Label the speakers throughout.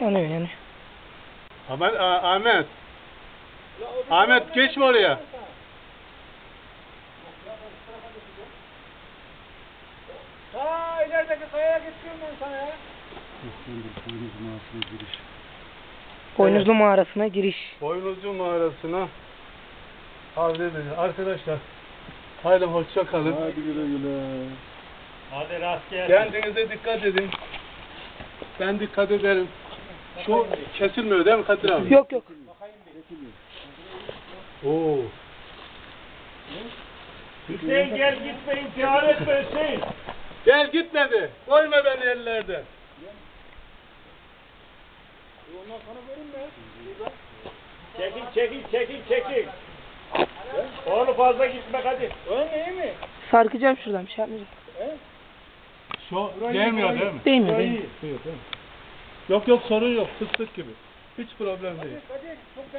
Speaker 1: Yanıyor yanıyor.
Speaker 2: Ahmet, Ahmet. Ahmet geç mi oraya?
Speaker 3: Ta ilerideki kayaya geçiyorum ben sana ya.
Speaker 1: Boynuzlu mağarasına giriş.
Speaker 2: Boynuzcu mağarasına havlediniz. Arkadaşlar haydi hoşça kalın.
Speaker 4: Hadi güle güle.
Speaker 3: Hadi rast gel.
Speaker 2: Kendinize dikkat edin. Ben dikkat ederim. Şu kesilmiyor değil mi Kadir abi?
Speaker 1: Yok yok.
Speaker 2: Oo.
Speaker 3: Hüseyin gel gitme intihar etme Hüseyin.
Speaker 2: Gel gitmedi. Koyma beni ellerde.
Speaker 3: Çekil çekil çekil çekil. Oğlum fazla gitme hadi. Ön iyi mi?
Speaker 1: Sarkacağım şuradan bir şey yapmayacağım.
Speaker 2: Şu gelmiyor değil mi?
Speaker 1: Değmiyor değmiyor.
Speaker 2: Değil mi? Yok yok sorun yok. Fıstık gibi. Hiç problem değil.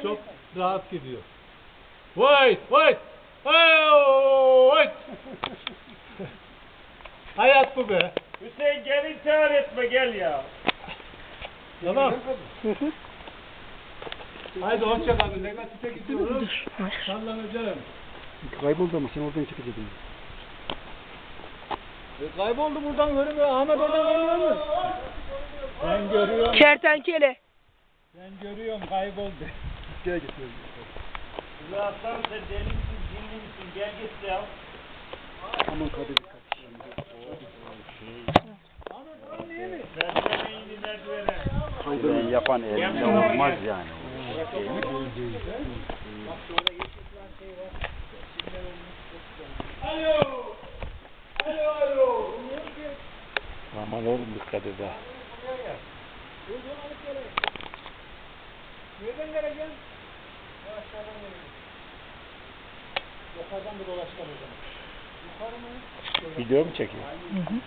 Speaker 2: Çok rahat gidiyor. Wait, wait. Oh, wait. Hayat bu be.
Speaker 3: Hüseyin gel intihar etme gel ya.
Speaker 2: Tamam. Haydi hoşça kalın. Negatife.
Speaker 1: Hayır.
Speaker 2: Sallanacağım.
Speaker 4: Kayboldu ama sen oradan çekecektin.
Speaker 3: E, kayboldu buradan görünmüyor. Ahmet oradan görünüyor mu? Ben görüyorum.
Speaker 1: Kertenkele.
Speaker 3: Ben görüyorum kayboldu.
Speaker 4: Gel git.
Speaker 3: Ulan aslanım sen deli misin cinli misin gel git ya.
Speaker 4: Aman Kadir. Şurayı yapan elinde olmaz yani. Aman oğlum dikkat et ha.
Speaker 3: Nereden geleceksin? Aşağıdan geleceksin. Yukarıdan bir dolaşalım o zaman. Yukarı mı?
Speaker 4: Video mu çekiyor?
Speaker 1: Hı hı.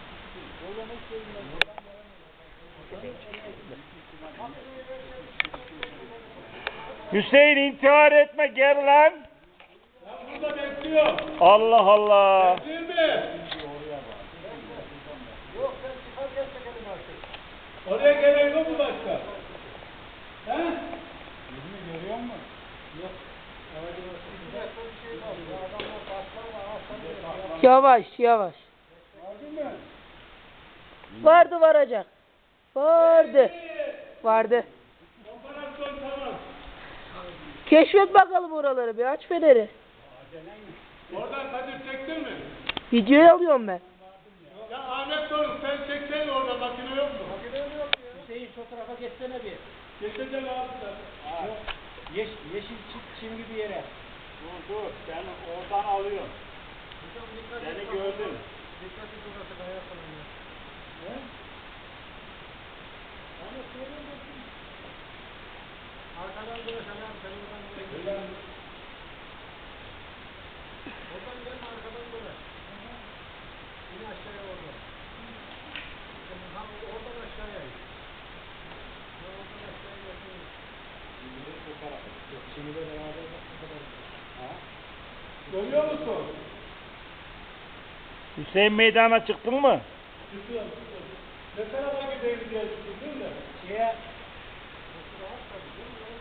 Speaker 3: Hüseyin intihar etme gel lan.
Speaker 2: Burada bekliyor.
Speaker 3: Allah Allah.
Speaker 2: Değil mi? Oraya gelen yok mu başka? He?
Speaker 1: Yavaş yavaş. Vardı varacak. Vardı. Vardı.
Speaker 2: Operasyon tamam.
Speaker 1: Keşfet bakalım oraları bir aç feneri.
Speaker 2: Oradan Kadir çektin mi?
Speaker 1: Videoyu alıyorum ben.
Speaker 2: Ya Ahmet Doruk sen çeksen orada makine yok mu?
Speaker 3: Şu tarafa geçsene bir.
Speaker 2: Geçeceğim abi.
Speaker 3: Yeş, yeşil çim, çim gibi yere. Dur dur sen oradan alıyorsun. Seni gördüm. Dikkatli durası kaya falan ya. He? Ama söyleyeyim bakayım. Arkadan dolaşan abi sen oradan dolaşan. Oradan gelme arkadan dolaş. Yine aşağıya oradan. Sen ha, oradan aşağıya in. Ha, Oradan aşağıya yapıyorsun. Bu tarafa. Yok, şimdi de beraber bak ne kadar. Ha?
Speaker 2: Görüyor musun?
Speaker 3: Hüseyin meydana çıktın mı?
Speaker 2: Çıkıyor. Ne tarafa gideyim diye düşündün de.
Speaker 3: Şeye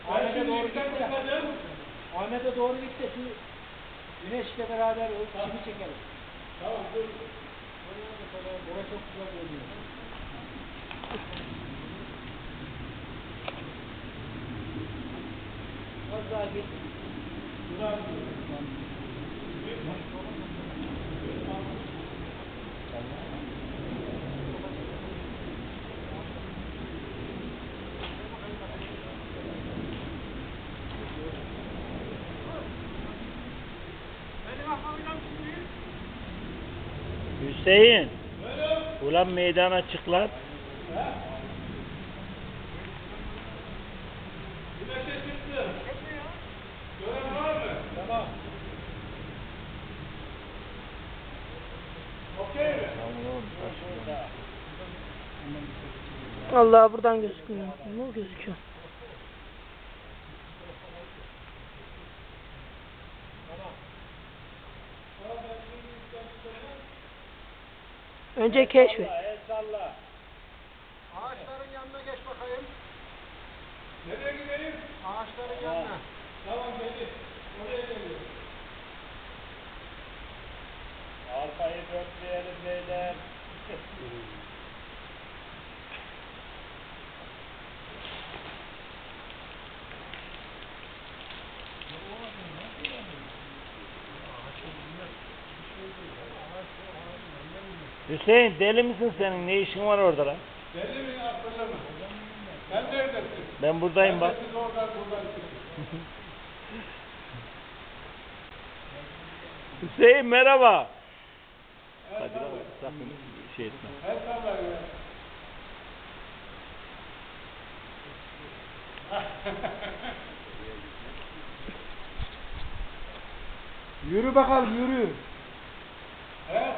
Speaker 3: Ahmet'e doğru
Speaker 2: yükten
Speaker 3: git de.
Speaker 2: çıkacağım.
Speaker 3: Ahmet'e doğru git de şu güneşle beraber o çimi çekelim.
Speaker 2: Tamam dur.
Speaker 3: Burası çok güzel görünüyor. Az daha git. Hüseyin. Ulan meydana çık lan.
Speaker 2: Güneşe çıktı. Gören var mı? Tamam. Okey mi?
Speaker 1: Allah buradan gözükmüyor. Ne gözüküyor? Önce keşfet.
Speaker 4: Ağaçların yanına geç bakayım.
Speaker 2: Nereye gideyim?
Speaker 3: Ağaçların yanına.
Speaker 2: Tamam gelin. Oraya geliyorum.
Speaker 4: Arkayı dörtleyelim beyler. Hüseyin deli misin senin? Ne işin var orada lan?
Speaker 2: Deli mi arkadaşlar? Sen neredesin?
Speaker 4: Ben buradayım bak.
Speaker 2: Siz oradan buradan.
Speaker 4: Hüseyin merhaba. Lan sakın şey etme.
Speaker 2: Her sabah ya.
Speaker 3: Yürü bakalım yürü.
Speaker 2: He?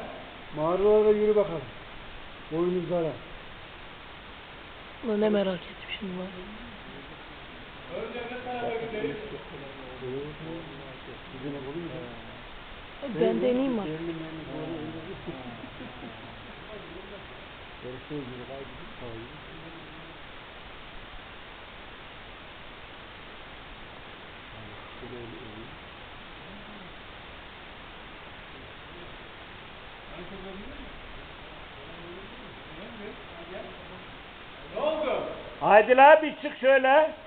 Speaker 3: Mağaralara yürü bakalım. Boynuzlara.
Speaker 1: Ulan ne merak ettim şimdi var.
Speaker 2: Önce ne tarafa gideyim?
Speaker 1: Ben deneyeyim bak.
Speaker 2: Ne oldu?
Speaker 4: Haydi la bir çık şöyle.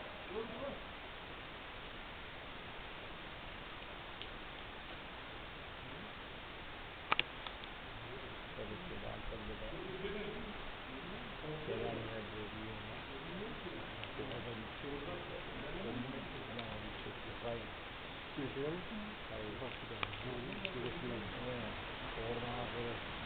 Speaker 2: mesela. Hayır. Bir daha. Oradan böyle.